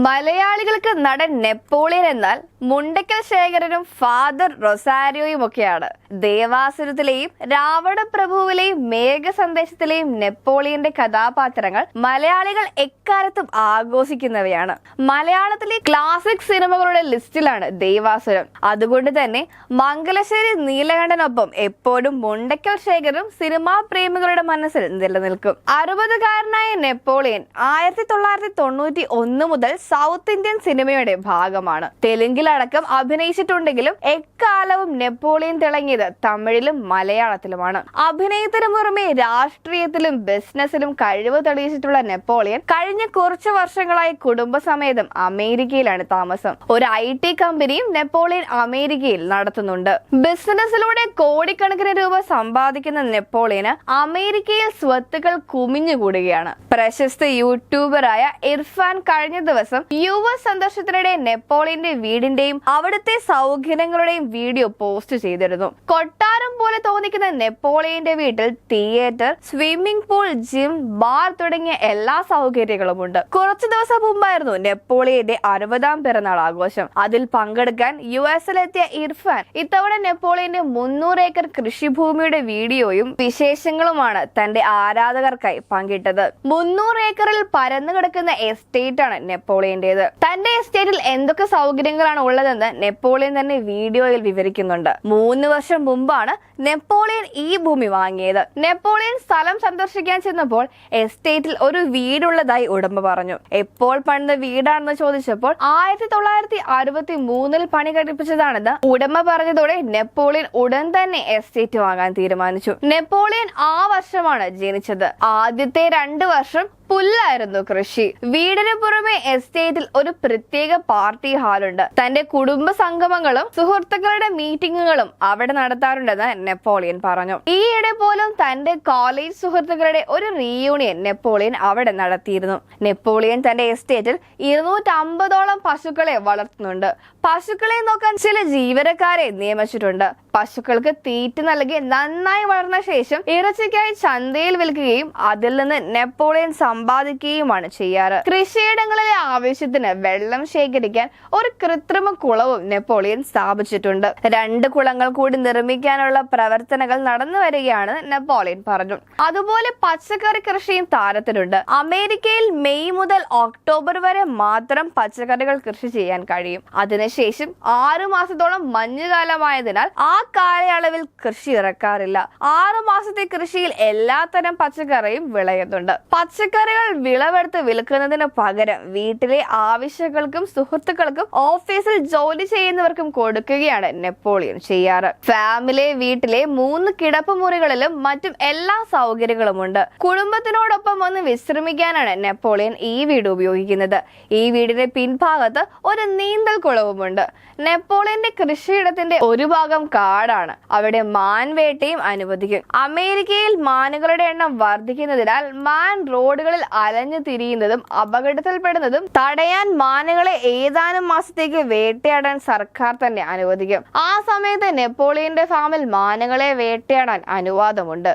മലയാളികൾക്ക് നടൻ നെപ്പോളിയൻ എന്നാൽ മുണ്ടക്കൽ ശേഖരനും ഫാദർ റൊസാരിയോയും ഒക്കെയാണ് ദേവാസുരത്തിലെയും രാവണ പ്രഭുവിലെയും മേഘ സന്ദേശത്തിലെയും നെപ്പോളിയന്റെ കഥാപാത്രങ്ങൾ മലയാളികൾ എക്കാലത്തും ആഘോഷിക്കുന്നവയാണ്. മലയാളത്തിലെ ക്ലാസിക് സിനിമകളുടെ ലിസ്റ്റിലാണ് ദേവാസുരം. അതുകൊണ്ട് തന്നെ മംഗലശ്ശേരി നീലകണ്ഠനൊപ്പം എപ്പോഴും മുണ്ടക്കൽ ശേഖരനും സിനിമാ പ്രേമികളുടെ മനസ്സിൽ നിലനിൽക്കും. അറുപതുകാരനായ നെപ്പോളിയൻ ആയിരത്തി തൊള്ളായിരത്തി തൊണ്ണൂറ്റി ഒന്ന് മുതൽ സൗത്ത് ഇന്ത്യൻ സിനിമയുടെ ഭാഗമാണ്. തെലുങ്കിലടക്കം അഭിനയിച്ചിട്ടുണ്ടെങ്കിലും എക്കാലവും നെപ്പോളിയൻ തിളങ്ങിയത് തമിഴിലും മലയാളത്തിലുമാണ്. അഭിനയത്തിന് പുറമെ രാഷ്ട്രീയത്തിലും ബിസിനസ്സിലും കഴിവ് തെളിയിച്ചിട്ടുള്ള നെപ്പോളിയൻ കഴിഞ്ഞ കുറച്ച് വർഷങ്ങളായി കുടുംബസമേതം അമേരിക്കയിലാണ് താമസം. ഒരു ഐ ടി കമ്പനിയും നെപ്പോളിയൻ അമേരിക്കയിൽ നടത്തുന്നുണ്ട്. ബിസിനസ്സിലൂടെ കോടിക്കണക്കിന് രൂപ സമ്പാദിക്കുന്ന നെപ്പോളിയന് അമേരിക്കയിൽ സ്വത്തുക്കൾ കുമിഞ്ഞുകൂടുകയാണ്. പ്രശസ്ത യൂട്യൂബറായ ഇർഫാൻ കഴിഞ്ഞ ദിവസം യു എസ് സന്ദർശനത്തിനിടെ നെപ്പോളിയന്റെ വീടിന്റെയും അവിടുത്തെ സൗകര്യങ്ങളുടെയും വീഡിയോ പോസ്റ്റ് ചെയ്തിരുന്നു. കൊട്ടാരം പോലെ തോന്നിക്കുന്ന നെപ്പോളിയന്റെ വീട്ടിൽ theatre swimming pool gym bar തുടങ്ങിയ എല്ലാ സൗകര്യങ്ങളുമുണ്ട്. കുറച്ചു ദിവസം മുമ്പായിരുന്നു നെപ്പോളിയന്റെ അറുപതാം പിറന്നാൾ ആഘോഷം. അതിൽ പങ്കെടുക്കാൻ യു എസിലെത്തിയ ഇർഫാൻ ഇത്തവണ നെപ്പോളിയന്റെ മുന്നൂറ് ഏക്കർ കൃഷിഭൂമിയുടെ വീഡിയോയും വിശേഷങ്ങളുമാണ് തന്റെ ആരാധകർക്കായി പങ്കിട്ടത്. മുന്നൂറ് ഏക്കറിൽ പരന്നു കിടക്കുന്ന എസ്റ്റേറ്റ് ആണ് നെപ്പോളിയന്റേത്. തന്റെ എസ്റ്റേറ്റിൽ എന്തൊക്കെ സൗകര്യങ്ങളാണ് ഉള്ളതെന്ന് നെപ്പോളിയൻ തന്നെ വീഡിയോയിൽ വിവരിക്കുന്നുണ്ട്. മൂന്ന് വർഷം മുമ്പാണ് നെപ്പോളിയൻ ഈ ഭൂമി വാങ്ങിയത്. നെപ്പോളിയൻ സ്ഥലം സന്ദർശിക്കാൻ ചെന്നപ്പോൾ എസ്റ്റേറ്റിൽ ഒരു വീടുള്ളതായി ഉടമ പറഞ്ഞു. എപ്പോൾ പണിത വീടാണെന്ന് ചോദിച്ചപ്പോൾ ആയിരത്തി തൊള്ളായിരത്തി അറുപത്തി മൂന്നിൽ പണി കഴിപ്പിച്ചതാണെന്ന് ഉടമ പറഞ്ഞതോടെ നെപ്പോളിയൻ ഉടൻ തന്നെ എസ്റ്റേറ്റ് വാങ്ങാൻ തീരുമാനിച്ചു. നെപ്പോളിയൻ ആ വർഷമാണ് ജനിച്ചത്. ആദ്യത്തെ രണ്ട് വർഷം പുല്ലായിരുന്നു കൃഷി. വീടിന് പുറമെ എസ്റ്റേറ്റിൽ ഒരു പ്രത്യേക പാർട്ടി ഹാളുണ്ട് തന്റെ കുടുംബ സംഗമങ്ങളും സുഹൃത്തുക്കളുടെ മീറ്റിംഗുകളും അവിടെ നടത്താറുണ്ടെന്ന് നെപ്പോളിയൻ പറഞ്ഞു. ഈയിടെ പോലും തന്റെ കോളേജ് സുഹൃത്തുക്കളുടെ ഒരു റീയൂണിയൻ നെപ്പോളിയൻ അവിടെ നടത്തിയിരുന്നു. നെപ്പോളിയൻ തന്റെ എസ്റ്റേറ്റിൽ ഇരുന്നൂറ്റമ്പതോളം പശുക്കളെ വളർത്തുന്നുണ്ട്. പശുക്കളെ നോക്കാൻ ചില ജീവനക്കാരെ നിയമിച്ചിട്ടുണ്ട്. പശുക്കൾക്ക് തീറ്റ നൽകി നന്നായി വളർന്ന ശേഷം ഇറച്ചിക്കായി ചന്തയിൽ വിൽക്കുകയും അതിൽ നിന്ന് നെപ്പോളിയൻ സമ്പാദിക്കുകയുമാണ് ചെയ്യാറ്. കൃഷിയിടങ്ങളിലെ ആവശ്യത്തിന് വെള്ളം ശേഖരിക്കാൻ ഒരു കൃത്രിമ കുളവും നെപ്പോളിയൻ സ്ഥാപിച്ചിട്ടുണ്ട്. രണ്ട് കുളങ്ങൾ കൂടി നിർമ്മിക്കാനുള്ള പ്രവർത്തനങ്ങൾ നടന്നു വരികയാണ് നെപ്പോളിയൻ പറഞ്ഞു. അതുപോലെ പച്ചക്കറി കൃഷിയും താരത്തിലുണ്ട്. അമേരിക്കയിൽ മെയ് മുതൽ ഒക്ടോബർ വരെ മാത്രം പച്ചക്കറികൾ കൃഷി ചെയ്യാൻ കഴിയും. അതിനുശേഷം ആറു മാസത്തോളം മഞ്ഞുകാലമായതിനാൽ ആ കാലയളവിൽ കൃഷി ഇറക്കാറില്ല. ആറു മാസത്തെ കൃഷിയിൽ എല്ലാത്തരം പച്ചക്കറിയും വിളയുന്നുണ്ട്. പച്ചക്കറികൾ വിളവെടുത്ത് വിൽക്കുന്നതിന് പകരം വീട്ടിലെ ആവശ്യങ്ങൾക്കും സുഹൃത്തുക്കൾക്കും ഓഫീസിൽ ജോലി ചെയ്യുന്നവർക്കും കൊടുക്കുകയാണ് നെപ്പോളിയൻ ചെയ്യാറ്. ഫാമിലി വീട്ടിലെ മൂന്ന് കിടപ്പുമുറികളിലും മറ്റും എല്ലാ സൗകര്യങ്ങളുമുണ്ട്. കുടുംബത്തിനോടൊപ്പം ഒന്ന് വിശ്രമിക്കാനാണ് നെപ്പോളിയൻ ഈ വീട് ഉപയോഗിക്കുന്നത്. ഈ വീടിന്റെ പിൻഭാഗത്ത് ഒരു നീന്തൽ കുളവുമുണ്ട്. നെപ്പോളിയന്റെ കൃഷിയിടത്തിന്റെ ഒരു ഭാഗം കാടാണ് അവിടെ മാൻ വേട്ടയും അനുവദിക്കും. അമേരിക്കയിൽ മാനുകളുടെ എണ്ണം വർദ്ധിക്കുന്നതിനാൽ മാൻ റോഡുകളിൽ അലഞ്ഞു തിരിയുന്നതും അപകടത്തിൽപ്പെടുന്നതും തടയാൻ മാനുകളെ ഏതാനും മാസത്തേക്ക് വേട്ടയാടാൻ സർക്കാർ തന്നെ അനുവദിക്കും. ആ സമയത്ത് നെപ്പോളിയന്റെ ഫാമിൽ മാനുകളെ വേട്ടയാടാൻ അനുവാദമുണ്ട്.